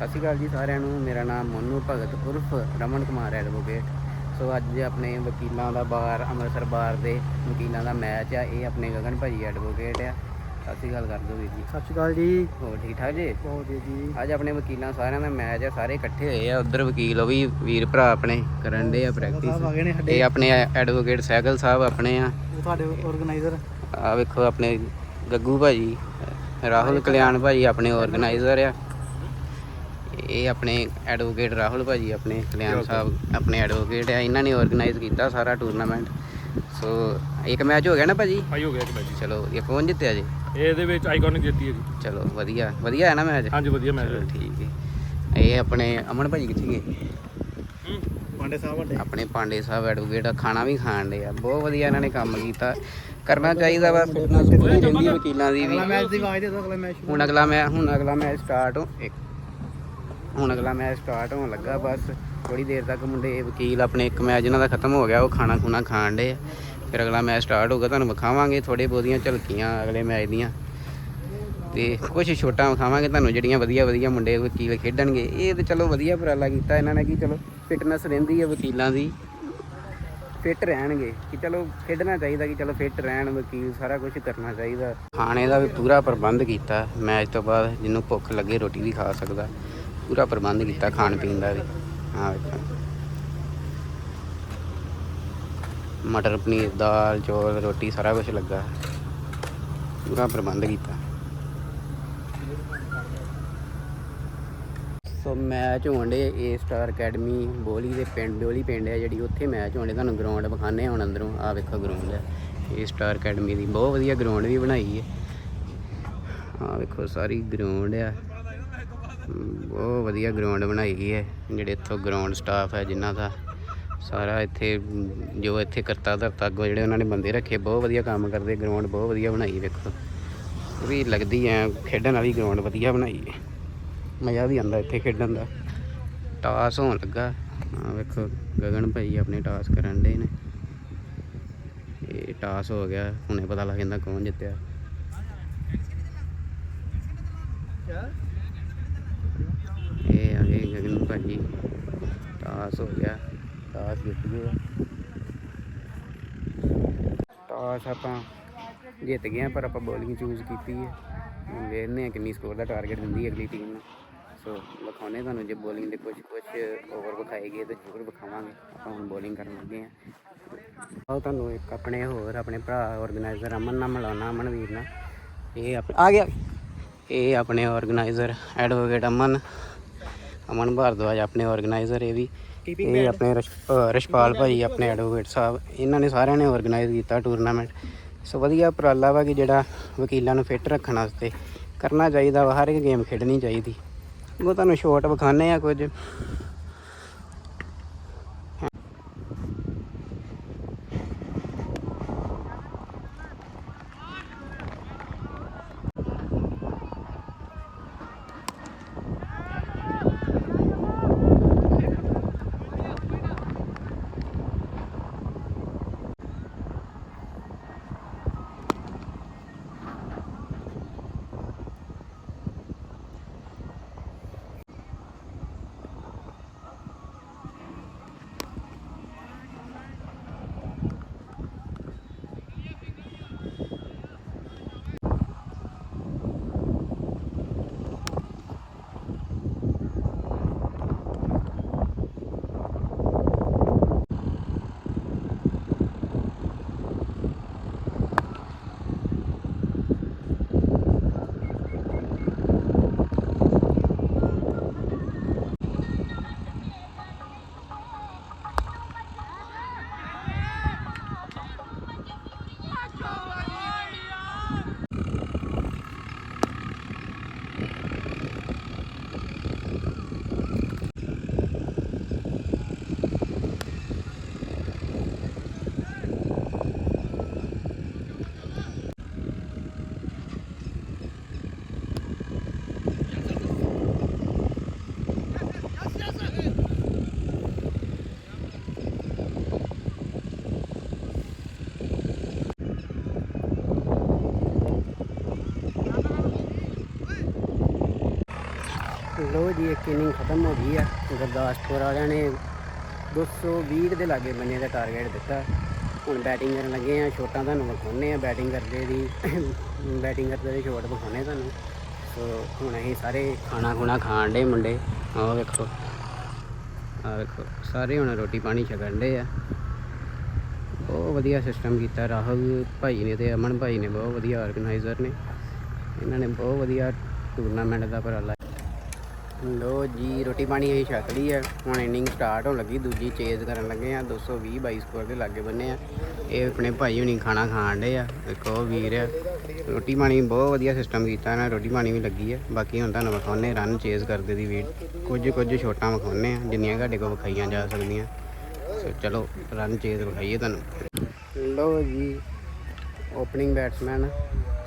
ਸਤਿ ਸ਼੍ਰੀ ਅਕਾਲ ਜੀ ਸਾਰਿਆਂ ਨੂੰ। ਮੇਰਾ ਨਾਮ ਮੋਨੂ ਭਗਤ ਉਰਫ ਰਮਨ ਕੁਮਾਰ ਐਡਵੋਕੇਟ। ਸੋ ਅੱਜ ਆਪਣੇ ਵਕੀਲਾਂ ਦਾ ਬਾਰ ਅੰਮ੍ਰਿਤਸਰ ਬਾਰ ਦੇ ਵਕੀਲਾਂ ਦਾ ਮੈਚ ਆ। ਇਹ ਆਪਣੇ ਗਗਨ ਭਾਜੀ ਐਡਵੋਕੇਟ ਆ। ਸਤਿ ਸ਼੍ਰੀ ਅਕਾਲ ਕਰ ਦਿਓ ਵੀਰ ਜੀ। ਸਤਿ ਸ਼੍ਰੀ ਅਕਾਲ ਜੀ। ਹੋਰ ਠੀਕ ਠਾਕ ਜੀ? ਬਹੁਤ ਵਧੀਆ ਜੀ। ਅੱਜ ਆਪਣੇ ਵਕੀਲਾਂ ਸਾਰਿਆਂ ਦਾ ਮੈਚ ਆ। ਸਾਰੇ ਇਕੱਠੇ ਹੋਏ ਆ। ਉਧਰ ਵਕੀਲ ਉਹ ਵੀ ਵੀਰ ਭਰਾ ਆਪਣੇ ਕਰਨ ਦੇ ਆ ਪ੍ਰੈਕਟਿਸ ਇਹ ਆਪਣੇ ਐਡਵੋਕੇਟ ਸਾਈਕਲ ਸਾਹਿਬ ਆਪਣੇ ਆ। ਤੁਹਾਡੇ ਆਰਗੇਨਾਈਜ਼ਰ ਆ ਵੇਖੋ ਆਪਣੇ ਗੱਗੂ ਭਾਜੀ ਰਾਹੁਲ ਕਲਿਆਣ ਭਾਜੀ ਆਪਣੇ ਆਰਗੇਨਾਈਜ਼ਰ ਆ। ਇਹ ਆਪਣੇ ਐਡਵੋਕੇਟ ਰਾਹੁਲ ਭਾਜੀ ਆਪਣੇ ਕਲਿਆਣ ਸਾਹਿਬ ਆਪਣੇ ਐਡਵੋਕੇਟ ਆ ਇਹਨਾਂ ਨੇ ਆਰਗੇਨਾਈਜ਼ ਕੀਤਾ ਸਾਰਾ ਟੂਰਨਾਮੈਂਟ ਸੋ ਇੱਕ ਮੈਚ ਹੋ ਗਿਆ ਨਾ ਭਾਜੀ? ਆਈ ਹੋ ਗਿਆ ਜੀ ਮੈਚ ਚਲੋ ਇਹ ਕੌਣ ਜਿੱਤਿਆ ਜੀ? ਇਹਦੇ ਵਿੱਚ ਆਈਕੋਨਿਕ ਜਿੱਤੀ ਹੈ ਜੀ। ਚਲੋ ਵਧੀਆ ਵਧੀਆ ਹੈ ਨਾ ਮੈਚ ਹਾਂਜੀ ਵਧੀਆ ਮੈਚ ਚਲੋ ਠੀਕ ਹੈ। ਇਹ ਆਪਣੇ ਅਮਨ ਭਾਜੀ ਕਿੱਥੇ ਗਏ? ਪਾਂਡੇ ਸਾਹਿਬ ਵੱਡੇ। ਆਪਣੇ ਪਾਂਡੇ ਸਾਹਿਬ ਐਡਵੋਕੇਟ ਆ, ਖਾਣਾ ਵੀ ਖਾਣ ਦੇ ਆ। ਬਹੁਤ ਵਧੀਆ ਇਹਨਾਂ ਨੇ ਕੰਮ ਕੀਤਾ। ਕਰਨਾ ਚਾਹੀਦਾ ਵਾ ਫਿਟਨੈਸ ਪੂਰੀ ਰਹਿੰਦੀ ਹੈ ਵਕੀਲਾਂ ਦੀ ਵੀ ਅਗਲਾ ਮੈਚ ਦੀ ਆਵਾਜ਼ ਦੇ ਦਿਓ ਅਗਲਾ ਮੈਚ ਹੁਣ ਅਗਲਾ ਮੈਂ ਹੁਣ ਅਗਲਾ ਮੈਚ ਸਟਾਰਟ ਹੋ ਇੱਕ ਹੁਣ ਅਗਲਾ ਮੈਚ ਸਟਾਰਟ ਹੋਣ ਲੱਗਾ, ਬਸ ਥੋੜੀ ਦੇਰ ਤੱਕ ਮੁੰਡੇ ਵਕੀਲ ਆਪਣੇ ਇੱਕ ਮੈਚ ਇਹਨਾਂ ਦਾ ਖਤਮ ਹੋ ਗਿਆ, ਉਹ ਖਾਣਾ ਖੂਣਾ ਖਾਣ ਡੇ ਫਿਰ ਅਗਲਾ ਮੈਚ ਸਟਾਰਟ ਹੋਊਗਾ, ਤੁਹਾਨੂੰ ਵਿਖਾਵਾਂਗੇ ਥੋੜੇ ਬਹੁਤੀਆਂ ਝਲਕੀਆਂ ਅਗਲੇ ਮੈਚ ਦੀਆਂ। ਤੇ ਕੁਝ ਛੋਟਾ ਵਿਖਾਵਾਂਗੇ ਤੁਹਾਨੂੰ, ਜਿਹੜੀਆਂ ਵਧੀਆ ਵਧੀਆ ਮੁੰਡੇ ਵਕੀਲ ਖੇਡਣਗੇ। ਇਹ ਤੇ ਚਲੋ ਵਧੀਆ ਉਪਰਾਲਾ ਕੀਤਾ ਇਹਨਾਂ ਨੇ ਕਿ ਚਲੋ ਫਿਟਨੈਸ ਰਹਿੰਦੀ ਹੈ ਵਕੀਲਾਂ ਦੀ। ਫਿੱਟ ਰਹਿਣਗੇ, ਕਿ ਚਲੋ ਖੇਡਣਾ ਚਾਹੀਦਾ, ਕਿ ਚਲੋ ਫਿੱਟ ਰਹਿਣ ਵਕੀਲ, ਸਾਰਾ ਕੁਝ ਕਰਨਾ ਚਾਹੀਦਾ। ਖਾਣੇ ਦਾ ਵੀ ਪੂਰਾ ਪ੍ਰਬੰਧ ਕੀਤਾ ਮੈਚ ਤੋਂ ਬਾਅਦ, ਜਿਹਨੂੰ ਭੁੱਖ ਲੱਗੇ ਰੋਟੀ ਵੀ ਖਾ ਸਕਦਾ। ਪੂਰਾ ਪ੍ਰਬੰਧ ਕੀਤਾ ਖਾਣ ਪੀਣ ਦਾ ਵੀ। ਹਾਂ ਵੇਖੋ। ਮਟਰ ਪਨੀਰ, ਦਾਲ, ਚੌਲ, ਰੋਟੀ, ਸਾਰਾ ਕੁਝ ਲੱਗਾ। ਪੂਰਾ ਪ੍ਰਬੰਧ ਕੀਤਾ। ਸੋ ਮੈਚ ਹੋਣ ਦੇ ਏ ਸਟਾਰ ਅਕੈਡਮੀ ਬੋਲੀ ਦੇ ਪਿੰਡ ਬੋਲੀ ਪਿੰਡ ਹੈ ਜਿਹੜੀ, ਉੱਥੇ ਮੈਚ ਹੋਣੇ ਤੁਹਾਨੂੰ ਗਰਾਊਂਡ ਵਿਖਾਣੇ ਹੁਣ ਅੰਦਰੋਂ। ਆ ਵੇਖੋ ਗਰਾਊਂਡ ਹੈ ਏ ਸਟਾਰ ਅਕੈਡਮੀ ਦੀ ਬਹੁਤ ਵਧੀਆ ਗਰਾਊਂਡ ਵੀ ਬਣਾਈ ਹੈ ਆ ਵੇਖੋ, ਸਾਰੀ ਗਰਾਊਂਡ ਆ। ਬਹੁਤ ਵਧੀਆ ਗਰਾਊਂਡ ਬਣਾਈ ਗਈ ਹੈ। ਜਿਹੜੇ ਇੱਥੋਂ ਗਰਾਊਂਡ ਸਟਾਫ ਹੈ, ਜਿਨ੍ਹਾਂ ਦਾ ਸਾਰਾ ਇੱਥੇ, ਜੋ ਇੱਥੇ ਕਰਤਾ ਧਰਤਾ, ਅੱਗੋਂ ਜਿਹੜੇ ਉਹਨਾਂ ਨੇ ਬੰਦੇ ਰੱਖੇ, ਬਹੁਤ ਵਧੀਆ ਕੰਮ ਕਰਦੇ ਗਰਾਊਂਡ ਬਹੁਤ ਵਧੀਆ ਬਣਾਈ ਵੇਖੋ। ਉਹ ਵੀ ਲੱਗਦੀ ਐ, ਖੇਡਣ ਵਾਲੀ ਗਰਾਊਂਡ ਵਧੀਆ ਬਣਾਈ ਹੈ। ਮਜ਼ਾ ਵੀ ਆਉਂਦਾ ਇੱਥੇ ਖੇਡਣ ਦਾ। ਟਾਸ ਹੋਣ ਲੱਗਾ। ਆ ਵੇਖੋ, ਗਗਨ ਭਾਈ ਆਪਣੇ ਟਾਸ ਕਰਨ ਦੇ ਨੇ। ਇਹ ਟਾਸ ਹੋ ਗਿਆ, ਹੁਣੇ ਪਤਾ ਲੱਗ ਜਾਂਦਾ ਕੌਣ ਜਿੱਤਿਆ। ਇਹ ਗਗਨ ਭਾਜੀ। ਟਾਸ ਹੋ ਗਿਆ। ਟਾਸ ਜਿੱਤ ਗਏ। ਟਾਸ ਆਪਾਂ ਜਿੱਤ ਗਏ ਪਰ ਆਪਾਂ ਬੋਲਿੰਗ ਚੂਜ਼ ਕੀਤੀ ਹੈ। ਹੁਣ ਵੇਖਦੇ ਆ ਕਿੰਨੀ ਸਕੋਰ ਦਾ ਟਾਰਗੇਟ ਦਿੰਦੀ ਹੈ ਅਗਲੀ ਟੀਮ ਨੂੰ। ਸੋ ਵਿਖਾਉਣੇ ਤੁਹਾਨੂੰ ਜੇ ਬੋਲਿੰਗ ਦੇ ਕੁਝ ਕੁਝ ਓਵਰ ਵਿਖਾਏ ਗਏ ਤਾਂ ਜ਼ਰੂਰ ਵਿਖਾਵਾਂਗੇ। ਆਪਾਂ ਹੁਣ ਬੋਲਿੰਗ ਕਰਨ ਲੱਗੇ ਆ ਆਓ ਤੁਹਾਨੂੰ ਇੱਕ ਆਪਣੇ ਹੋਰ ਆਪਣੇ ਭਰਾ ਆਰਗੇਨਾਈਜ਼ਰ ਅਮਨ ਨਾਲ ਮਿਲਾਉਣਾ ਅਮਨ ਵੀਰ ਨਾਲ। ਇਹ ਆ ਗਿਆ। ਇਹ ਆਪਣੇ ਆਰਗੇਨਾਈਜ਼ਰ ਐਡਵੋਕੇਟ ਅਮਨ। ਅਮਨ ਭਾਰਦਵਾਜ ਆਪਣੇ ਆਰਗੇਨਾਈਜ਼ਰ ਇਹ ਵੀ ਇਹ ਆਪਣੇ ਰਸ਼- ਅ, ਰਸ਼ਪਾਲ ਭਾਈ ਆਪਣੇ ਐਡਵੋਕੇਟ ਸਾਹਿਬ ਇਹਨਾਂ ਨੇ ਸਾਰਿਆਂ ਨੇ ਆਰਗੇਨਾਈਜ਼ ਕੀਤਾ ਟੂਰਨਾਮੈਂਟ ਸੋ ਵਧੀਆ ਉਪਰਾਲਾ ਵਾ ਕਿ ਜਿਹੜਾ ਵਕੀਲਾਂ ਨੂੰ ਫਿੱਟ ਰੱਖਣ ਵਾਸਤੇ ਕਰਨਾ ਚਾਹੀਦਾ ਵਾ ਹਰ ਇੱਕ ਗੇਮ ਖੇਡਣੀ ਚਾਹੀਦੀ। ਉਹ ਤੁਹਾਨੂੰ ਸ਼ੋਟ ਵਿਖਾਣੇ ਆ ਕੁਝ। ਲੋ ਜੀ ਇੱਕ ਇਨਿੰਗ ਖਤਮ ਹੋ ਗਈ ਆ। ਗੁਰਦਾਸਪੁਰ ਵਾਲਿਆਂ ਨੇ 220 ਦੇ ਲਾਗੇ ਬੰਨੇ ਦਾ ਟਾਰਗੇਟ ਦਿੱਤਾ। ਹੁਣ ਬੈਟਿੰਗ ਕਰਨ ਲੱਗੇ ਆ। ਛੋਟਾਂ ਤੁਹਾਨੂੰ ਵਿਖਾਉਣੇ ਆ। ਬੈਟਿੰਗ ਕਰਦੇ ਦੀ ਬੈਟਿੰਗ ਕਰਦੇ ਦੇ ਛੋਟ ਵਿਖਾਉਣੇ ਤੁਹਾਨੂੰ। ਸੋ ਹੁਣ ਅਸੀਂ ਸਾਰੇ ਖਾਣਾ ਖੁਣਾ ਖਾਣ ਦੇ ਮੁੰਡੇ। ਆਹ ਵੇਖੋ। ਆਹ ਵੇਖੋ। ਸਾਰੇ ਹੁਣ ਰੋਟੀ ਪਾਣੀ ਛਕਣ ਦੇ ਆ। ਬਹੁਤ ਵਧੀਆ ਸਿਸਟਮ ਕੀਤਾ ਰਾਹੁਲ ਭਾਈ ਨੇ ਤੇ ਅਮਨ ਭਾਈ ਨੇ। ਬਹੁਤ ਵਧੀਆ ਆਰਗੇਨਾਈਜ਼ਰ ਨੇ। ਇਹਨਾਂ ਨੇ ਬਹੁਤ ਵਧੀਆ ਟੂਰਨਾਮੈਂਟ ਦਾ ਉਪਰਾਲਾ ਲੋ ਜੀ, ਰੋਟੀ ਪਾਣੀ ਅਸੀਂ ਛਕ ਲਈ ਹੈ ਹੁਣ ਇਨਿੰਗ ਸਟਾਰਟ ਹੋਣ ਲੱਗੀ, ਦੂਜੀ ਚੇਜ਼ ਕਰਨ ਲੱਗੇ ਆ। 220 22 ਸਕੋਰ ਦੇ ਲਾਗੇ ਬੰਨੇ ਆ। ਇਹ ਆਪਣੇ ਭਾਈ ਹੁਣੀ ਖਾਣਾ ਖਾਣ ਡੇ ਆ। ਇੱਕ ਉਹ ਵੀਰ ਆ। ਰੋਟੀ ਪਾਣੀ ਬਹੁਤ ਵਧੀਆ ਸਿਸਟਮ ਕੀਤਾ ਇਹਨਾਂ ਰੋਟੀ ਪਾਣੀ ਵੀ ਲੱਗੀ ਆ। ਬਾਕੀ ਹੁਣ ਤੁਹਾਨੂੰ ਵਿਖਾਉਣੇ ਰਨ ਚੇਜ਼ ਕਰਦੇ ਦੀ ਵੀ ਕੁਝ ਕੁਝ ਛੋਟਾਂ ਵਿਖਾਉਣੇ ਆ ਜਿੰਨੀਆਂ ਤੁਹਾਡੇ ਕੋਲ ਵਿਖਾਈਆਂ ਜਾ ਸਕਦੀਆਂ। ਸੋ ਚਲੋ ਰਨ ਚੇਜ਼ ਵਿਖਾਈਏ ਤੁਹਾਨੂੰ। ਲੋ ਜੀ ਓਪਨਿੰਗ ਬੈਟਸਮੈਨ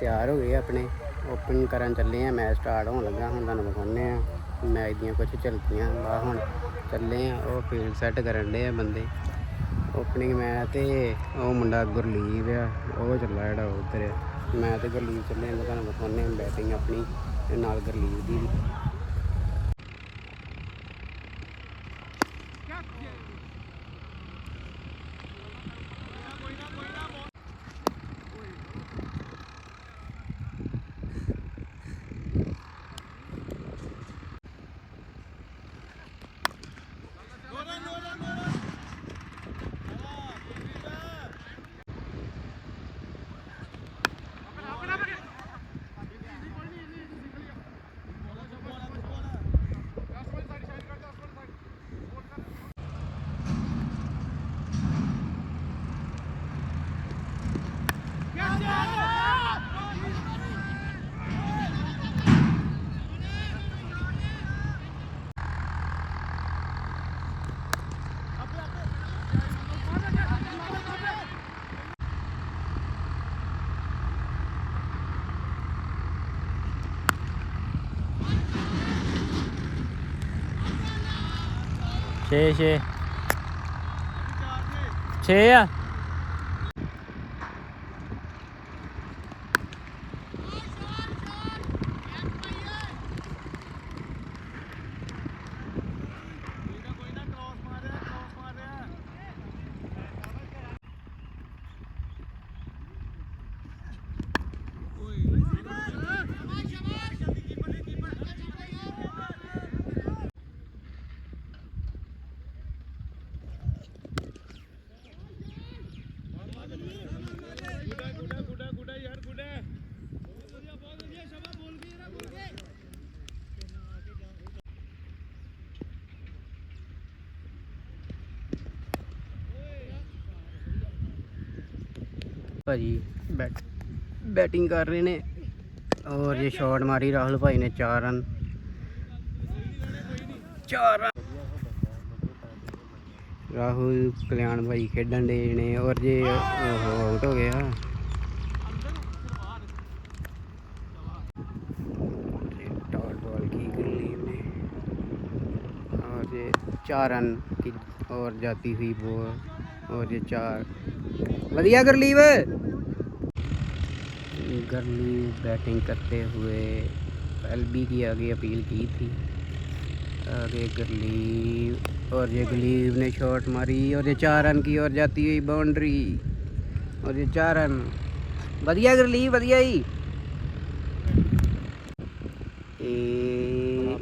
ਤਿਆਰ ਹੋ ਗਏ ਆਪਣੇ। ਓਪਨ ਕਰਨ ਚੱਲੇ ਆ ਮੈਚ ਸਟਾਰਟ ਹੋਣ ਲੱਗਾ। ਹੁਣ ਤੁਹਾਨੂੰ ਵਿਖਾਉਂਦੇ ਆ ਮੈਚ ਦੀਆਂ ਕੁਝ ਝਲਕੀਆਂ ਬਾ ਹੁਣ ਚੱਲੇ ਆ, ਉਹ ਫੀਲਡ ਸੈੱਟ ਕਰਨ ਦੇ ਆ ਬੰਦੇ। ਓਪਨਿੰਗ ਮੈਂ ਤੇ ਉਹ ਮੁੰਡਾ ਗੁਰਲੀਵ ਆ, ਉਹ ਚੱਲਾ ਜਿਹੜਾ ਉਧਰ ਆ। ਮੈਂ ਤੇ ਗੁਰਲੀਵ ਚੱਲੇ ਆ ਤੁਹਾਨੂੰ ਵਿਖਾਉਂਦੇ ਆ ਬੈਟਿੰਗ ਆਪਣੀ ਨਾਲ ਗੁਰਲੀਵ ਦੀ ਵੀ ਛੇ ਛੇ ਛੇ ਭਾਜੀ ਬੈਟ ਬੈਟਿੰਗ ਕਰ ਰਹੇ ਨੇ ਔਰ ਇਹ ਸ਼ਾਟ ਮਾਰੀ ਰਾਹੁਲ ਭਾਈ ਨੇ 4 ਰਨ 4 ਰਨ ਰਾਹੁਲ ਕਲਿਆਣ ਭਾਈ ਖੇਡਣ ਦੇ ਨੇ ਔਰ ਜੇ ਆਊਟ ਹੋ ਗਿਆ ਤੇ ਡਾਟ ਬਾਲ की गुरलीव ने और ये चार रन की और जाती हुई बॉल और ये चार बढ़िया गुरलीव गुरलीव बैटिंग करते हुए एलबी की आगे अपील की थी आगे गुरलीव और ये गुरलीव ने शॉट मारी और ये चार रन की और जाती हुई बाउंड्री और ये चार रन बढ़िया गुरलीव बढ़िया ही ए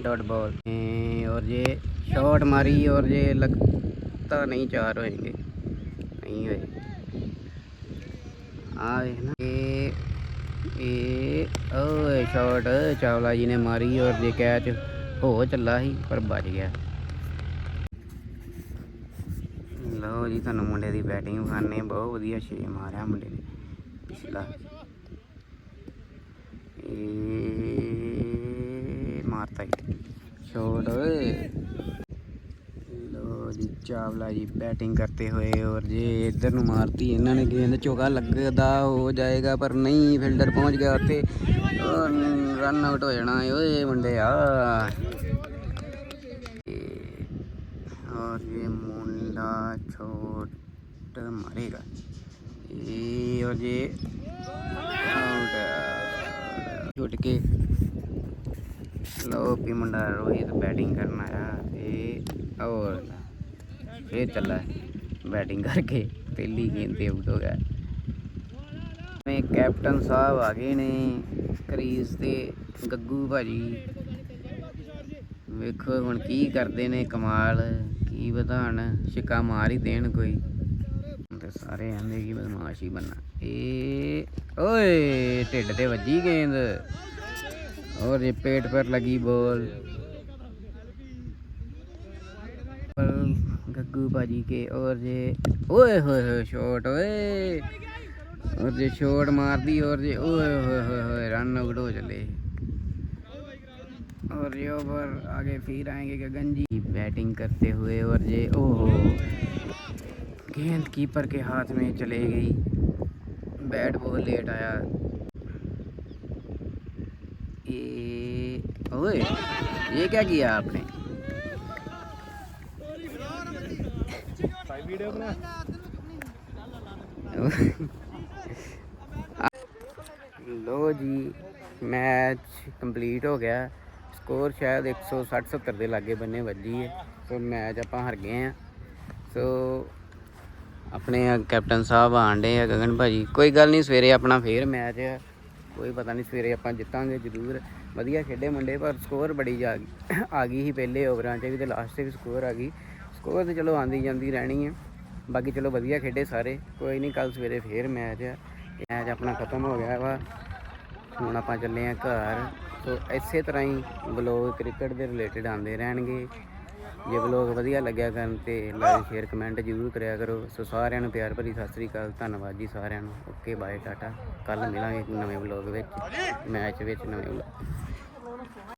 डॉट बॉल ए, और ये शॉट मारी और ये ਤਾਂ ਨਹੀਂ ਚਾਰ ਹੋਏਗੇ। ਨਹੀਂ ਹੋਏ। ਆ ਵੇਖਣਾ ਇਹ ਇਹ ਓਏ, ਸ਼ਾਟ। ਚਾਵਲਾ ਜੀ ਨੇ ਮਾਰੀ ਔਰ ਜੇ ਕੈਚ ਹੋ ਚੱਲਾ ਸੀ, ਪਰ ਬਚ ਗਿਆ। ਲਓ ਜੀ, ਤੁਹਾਨੂੰ ਮੁੰਡੇ ਦੀ ਬੈਟਿੰਗ ਖਾਣੇ ਬਹੁਤ ਵਧੀਆ ਛੇ ਮਾਰਿਆ ਮੁੰਡੇ ਨੇ। ਪਿਛਲਾ। ਇਹ ਮਾਰਤਾ ਜੀ। ਸ਼ਾਟ, ਓਏ। चावला जी बैटिंग करते हुए और ये इधर मारती इन्होंने गेंद चौका लगता हो जाएगा पर नहीं फील्डर पहुंच गया उत्ते रन आउट हो जाना ये बंदे यार और ये मुंडा छोट मारेगा ये और ये छुट के लो पी मुंडा रोहित बैटिंग करना यार ये और ਹੋਰ ਫੇਰ ਚੱਲਾ ਬੈਟਿੰਗ ਕਰਕੇ ਪਹਿਲੀ ਗੇਂਦ ਤੇ ਆਊਟ ਹੋ ਗਿਆ ਮੈਂ ਕੈਪਟਨ ਸਾਹਿਬ ਆ ਗਏ ਨੇ ਕਰੀਜ਼ ਤੇ ਗੱਗੂ ਭਾਜੀ ਵੇਖੋ ਹੁਣ ਕੀ ਕਰਦੇ ਨੇ ਕਮਾਲ ਕੀ ਵਧਾਣ ਛਿੱਕਾ ਮਾਰ ਹੀ ਦੇਣ ਕੋਈ ਤੇ ਸਾਰੇ ਆਂਦੇ ਕੀ ਬਦਮਾਸ਼ ਹੀ ਬੰਨਾ ਇਹ ਓਏ ਢਿੱਡ ਤੇ ਵੱਜੀ ਗੇਂਦ और ये पेट पर लगी बॉल गग्गू बाजी के और ये ओए होए शॉट, ओए। और ये शॉट मार दी और ये ओए होए रन आउट हो चले। और ये ओवर आगे फिर आएँगे गगन जी बैटिंग करते हुए और ये ओहो। गेंद कीपर के हाथ में चले गई। बैट बॉल लेट आया। ये ओए, ये क्या किया आपने? ਵੀਡੀਓ ਬਣਾ। ਲੋ ਜੀ ਮੈਚ ਕੰਪਲੀਟ ਹੋ ਗਿਆ। ਸਕੋਰ ਸ਼ਾਇਦ 160 70 ਦੇ ਲਾਗੇ ਬੰਨੇ ਵੱਜੀ ਹੈ। ਸੋ ਮੈਚ ਆਪਾਂ ਹਾਰ ਗਏ ਆ ਸੋ ਆਪਣੇ ਕੈਪਟਨ ਸਾਹਿਬ ਆਂਡੇ ਆ, ਗਗਨ ਭਾਜੀ। ਕੋਈ ਗੱਲ ਨਹੀਂ, ਸਵੇਰੇ ਆਪਣਾ ਫੇਰ ਮੈਚ ਆ। ਕੋਈ ਪਤਾ ਨਹੀਂ, ਸਵੇਰੇ ਆਪਾਂ ਜਿੱਤਾਂਗੇ ਜ਼ਰੂਰ। ਵਧੀਆ ਖੇਡੇ ਮੁੰਡੇ, ਪਰ ਸਕੋਰ ਬੜੀ ਜਾ ਆ ਗਈ ਸੀ ਪਹਿਲੇ ਓਵਰਾਂ 'ਚ ਵੀ ਤੇ ਲਾਸਟ 'ਚ ਵੀ ਸਕੋਰ ਆ ਗਈ। ਸਕੋਰ ਤਾਂ ਚਲੋ ਆਂਦੀ ਜਾਂਦੀ ਰਹਿਣੀ ਹੈ ਬਾਕੀ ਚਲੋ ਵਧੀਆ ਖੇਡੇ ਸਾਰੇ। ਕੋਈ ਨਹੀਂ ਕੱਲ ਸਵੇਰੇ ਫੇਰ ਮੈਚ ਆ। ਮੈਚ ਆਪਣਾ ਖਤਮ ਹੋ ਗਿਆ ਵਾ। ਹੁਣ ਆਪਾਂ ਚੱਲੇ ਆ ਘਰ। ਸੋ ਇਸੇ ਤਰ੍ਹਾਂ ਹੀ ਬਲੌਗ ਕ੍ਰਿਕਟ ਦੇ ਰਿਲੇਟਡ ਆਉਂਦੇ ਰਹਿਣਗੇ। ਜੇ ਬਲੌਗ ਵਧੀਆ ਲੱਗਿਆ ਕਰਨ ਤੇ ਲਾਈਕ ਸ਼ੇਅਰ ਕਮੈਂਟ ਜ਼ਰੂਰ ਕਰਿਆ ਕਰੋ। ਸੋ ਸਾਰਿਆਂ ਨੂੰ ਪਿਆਰ ਭਰੀ ਸਤਿ ਸ੍ਰੀ ਅਕਾਲ। ਧੰਨਵਾਦ ਜੀ ਸਾਰਿਆਂ ਨੂੰ। ਓਕੇ ਬਾਏ ਟਾਟਾ ਕੱਲ ਮਿਲਾਂਗੇ ਇੱਕ ਨਵੇਂ ਬਲੌਗ ਵਿੱਚ। ਮੈਚ ਵਿੱਚ ਨਵੇਂ ਬਲੌਗ